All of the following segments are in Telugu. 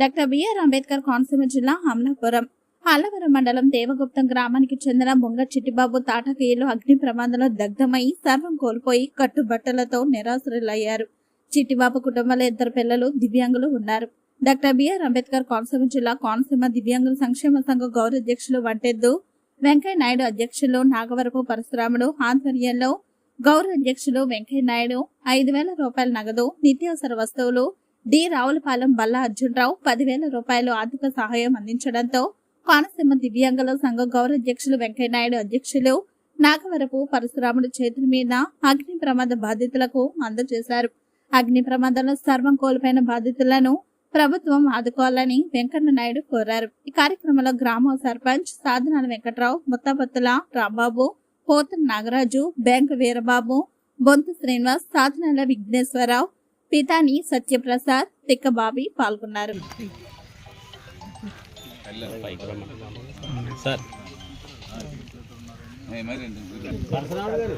డాక్టర్ బిఆర్ అంబేద్కర్ కోనసీమ జిల్లా అమలాపురం. పాలవరం మండలం దేవగుప్తం గ్రామానికి చెందిన బొంగ చిట్టిబాబు తాటకీయులు అగ్ని ప్రమాదంలో దగ్ధమై సర్వం కోల్పోయి కట్టుబట్టలతో నిరాశ్రులయ్యారు చిట్టిబాబు కుటుంబంలో ఇద్దరు పిల్లలు దివ్యాంగులు ఉన్నారు. డాక్టర్ బిఆర్ అంబేద్కర్ కోనసీమ జిల్లా కోనసీమ దివ్యాంగుల సంక్షేమ సంఘ గౌరవ అధ్యక్షులు వంటెద్దు వెంకయ్య నాయుడు అధ్యక్షులు నాగవరపు పరశురాముడు ఆధ్వర్యంలో గౌరవ అధ్యక్షులు వెంకయ్య నాయుడు ఐదు వేల రూపాయల నగదు నిత్యావసర వస్తువులు డి. రావులపాలెం బల్లా అర్జునరావు పదివేల రూపాయలు ఆర్థిక సహాయం అందించడంతో కోనసీమ దివ్యాంగుల సంఘ గౌరవ అధ్యక్షులు వెంకయ్య నాయుడు అధ్యక్షులు నాగవరపు పరశురాముడు చేతుల మీద అగ్ని ప్రమాద బాధితులకు అందజేశారు అగ్ని ప్రమాదంలో సర్వం కోల్పోయిన బాధితులను ప్రభుత్వం ఆదుకోవాలని వెంకన్న నాయుడు కోరారు. ఈ కార్యక్రమంలో గ్రామ సర్పంచ్ సాధనాల వెంకట్రావు ముత్తాపత్తుల రాంబాబు పోతన్ నాగరాజు బ్యాంకు వీరబాబు బొంతు శ్రీనివాస్ సాధనాల విఘ్నేశ్వరరావు పితాని సత్యప్రసాద్ తిక్కబాబి పాల్గొన్నారు. సార్. పరశురాముడు గారు?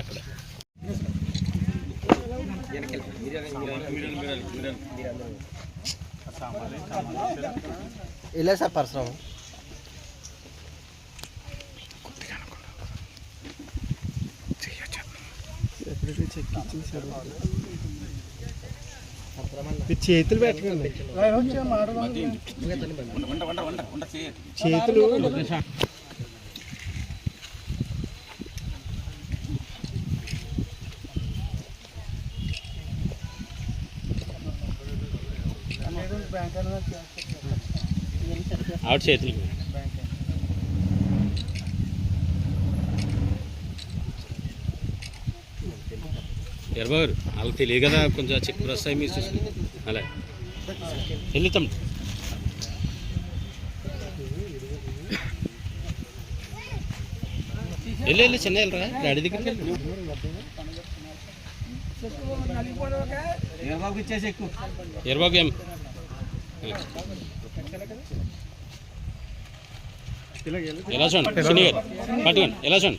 అక్కడ ఇలా సార్ పరశురాము. చేతులు పెట్టకండి చేతులు ఆవిడ చేతులు ఎరబారు వాళ్ళకి తెలియదు కదా కొంచెం చెక్ ప్రెస్ అయ్యి మీరు చూసుకుని అలా. వెళ్తాం వెళ్ళి వెళ్ళి చిన్న వెళ్ళరా డాడీ దగ్గరికి వెళ్ళి. ఎరబాబు ఏం? ఎలా చూడండి? పట్టుకోండి. ఎలా చూడండి?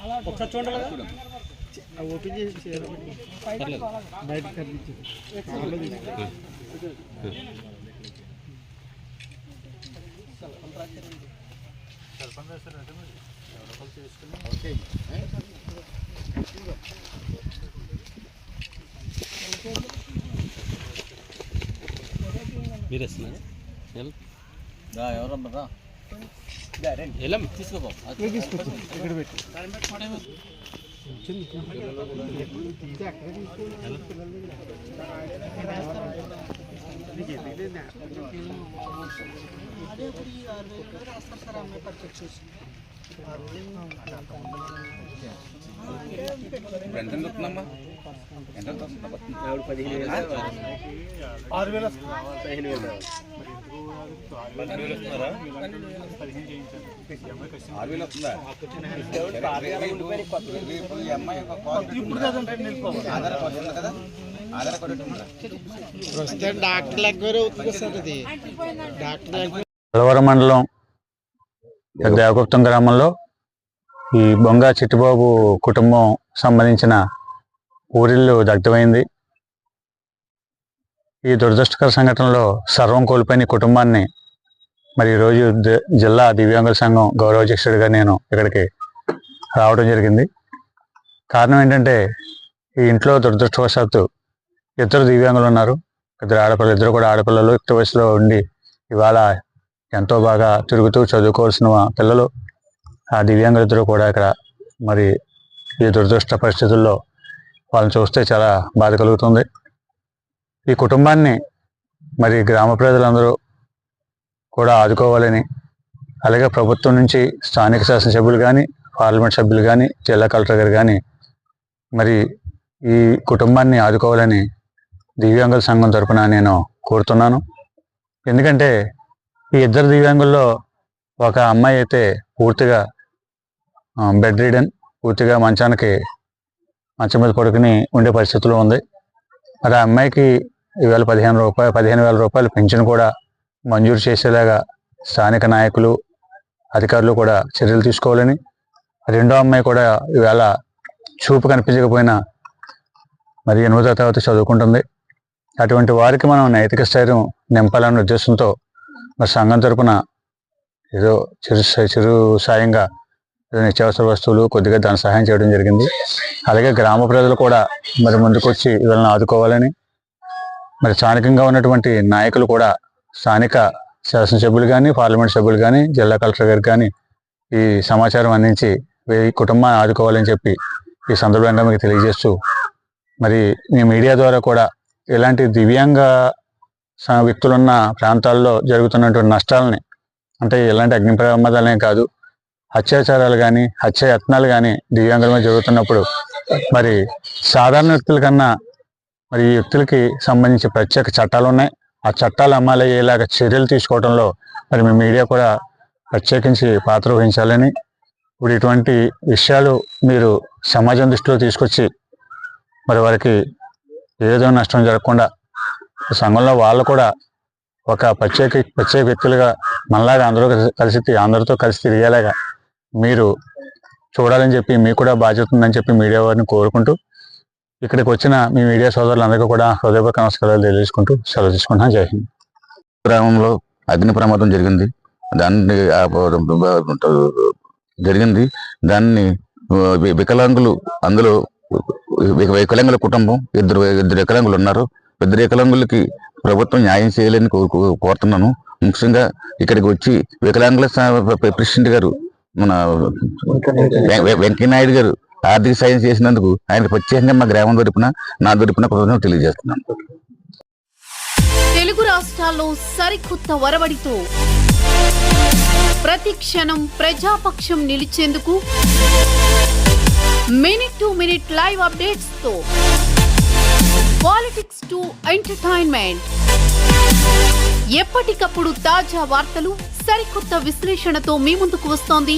ఓపెన్ చేసి బయట మీరు వస్తున్నారు ఎవరమ్మా వెళ్ళం తీసుకోబో ఇక్కడ పెట్టి. వస్తుందమ్మా ఎంత ఆరు వేల ఆరు వేలు ఇప్పుడు ఇప్పుడు నిలిపోవాలి ఆధార్ కార్డు ఉంది కదా ఆధార్ కార్డు ప్రస్తుతం డాక్టర్ దగ్గర అవుతుంది సార్ ఇది డాక్టర్ దగ్గర మండలం దేవగుప్తం గ్రామంలో ఈ బొంగా చిట్టిబాబు కుటుంబం సంబంధించిన ఊరిల్లు దగ్ధమైంది. ఈ దురదృష్టకర సంఘటనలో సర్వం కోల్పోయిన కుటుంబాన్ని మరి ఈరోజు జిల్లా దివ్యాంగుల సంఘం గౌరవాధ్యక్షుడిగా నేను ఇక్కడికి రావడం జరిగింది. కారణం ఏంటంటే ఈ ఇంట్లో దురదృష్టవశాత్తు ఇద్దరు దివ్యాంగులు ఉన్నారు. ఇద్దరు ఆడపిల్లలు ఇద్దరు కూడా ఆడపిల్లలు. యుక్త వయసులో ఉండి ఇవాళ ఎంతో బాగా తిరుగుతూ చదువుకోవాల్సిన పిల్లలు. ఆ దివ్యాంగులిద్దరూ కూడా ఇక్కడ మరి ఈ దురదృష్ట పరిస్థితుల్లో వాళ్ళని చూస్తే చాలా బాధ కలుగుతుంది. ఈ కుటుంబాన్ని మరి గ్రామ ప్రజలందరూ కూడా ఆదుకోవాలని అలాగే ప్రభుత్వం నుంచి స్థానిక శాసనసభ్యులు కానీ పార్లమెంట్ సభ్యులు కానీ జిల్లా కలెక్టర్ గారు కానీ మరి ఈ కుటుంబాన్ని ఆదుకోవాలని దివ్యాంగుల సంఘం తరపున నేను కోరుతున్నాను. ఎందుకంటే ఈ ఇద్దరు దివ్యాంగుల్లో ఒక అమ్మాయి అయితే పూర్తిగా బెడ్ రీడన్ పూర్తిగా మంచానికి మంచం మీద పడుకుని ఉండే పరిస్థితిలో ఉంది. మరి ఆ అమ్మాయికి ఈవేళ పదిహేను రూపాయలు పదిహేను వేల రూపాయలు పెన్షన్ కూడా మంజూరు చేసేలాగా స్థానిక నాయకులు అధికారులు కూడా చర్యలు తీసుకోవాలని రెండో అమ్మాయి కూడా ఈవేళ చూపు కనిపించకపోయినా మరి ఎనిమిదో తరగతి చదువుకుంటుంది. అటువంటి వారికి మనం నైతిక స్థైర్యం నింపాలన్న ఉద్దేశంతో మరి సంఘం తరపున ఏదో చిరు చిరు సాయంగా నిత్యావసర వస్తువులు కొద్దిగా ధన సహాయం చేయడం జరిగింది. అలాగే గ్రామ ప్రజలు కూడా మరి ముందుకొచ్చి వీళ్ళని ఆదుకోవాలని మరి స్థానికంగా ఉన్నటువంటి నాయకులు కూడా స్థానిక శాసనసభ్యులు కానీ పార్లమెంట్ సభ్యులు కానీ జిల్లా కలెక్టర్ గారు కానీ ఈ సమాచారం అందించి ఈ కుటుంబాన్ని ఆదుకోవాలని చెప్పి ఈ సందర్భంగా మీకు తెలియజేస్తూ మరి మీ మీడియా ద్వారా కూడా ఇలాంటి దివ్యాంగ వ్యక్తులున్న ప్రాంతాల్లో జరుగుతున్నటువంటి నష్టాలని అంటే ఇలాంటి అగ్ని ప్రమాదాలనే కాదు అత్యాచారాలు కానీ హత్య యత్నాలు కానీ దివ్యాంగుల మీద జరుగుతున్నప్పుడు మరి సాధారణ వ్యక్తుల కన్నా మరి ఈ వ్యక్తులకి సంబంధించి ప్రత్యేక చట్టాలు ఉన్నాయి. ఆ చట్టాలు అమ్మాలయ్యేలాగా అయ్యేలాగా చర్యలు తీసుకోవడంలో మరి మీ మీడియా కూడా ప్రత్యేకించి పాత్ర వహించాలని ఇప్పుడు ఇటువంటి విషయాలు మీరు సమాజం దృష్టిలో తీసుకొచ్చి మరి వారికి ఏదో నష్టం జరగకుండా సంఘంలో వాళ్ళు కూడా ఒక ప్రత్యేక ప్రత్యేక వ్యక్తులుగా మనలాగా అందరూ కలిసి- కలిసి అందరితో కలిసి తిరిగేలాగా మీరు చూడాలని చెప్పి మీకు కూడా బాధ్యత ఉందని చెప్పి మీడియా వారిని కోరుకుంటూ ఇక్కడికి వచ్చిన మీ మీడియా సోదరులందరికీ కూడా హృదయపూర్వక నమస్కారాలు తెలియజేసుకుంటూ సెలవు తీసుకుంటున్నాను జై హింద్ గ్రామంలో అగ్ని ప్రమాదం జరిగింది దాన్ని జరిగింది దాన్ని వికలాంగులు అందులో వికలాంగుల కుటుంబం ఇద్దరు ఇద్దరు వికలాంగులు ఉన్నారు ఇద్దరు వికలాంగులకి ప్రభుత్వం న్యాయం చేయాలని కో- కోరుతున్నాను ముఖ్యంగా ఇక్కడికి వచ్చి వికలాంగుల ప్రెసిడెంట్ గారు మన వెం- నాయుడు గారు ఆర్థిక సాయం చేసినందుకు ఆయనకు ప్రత్యేకంగా మా గ్రామం తరపున నా తరపున కృతజ్ఞతలు తెలియజేస్తున్నాను తెలుగు రాష్ట్రాల్లో సరికొత్త వరవడితో ప్రతి క్షణం ప్రజాపక్షం నిలిచేందుకు మినిట్ టు మినిట్ లైవ్ అప్డేట్స్తో పాలిటిక్స్ టు ఎంటర్టైన్మెంట్. ఎప్పటికప్పుడు తాజా వార్తలు సరికొత్త విశ్లేషణతో మీ ముందుకు వస్తోంది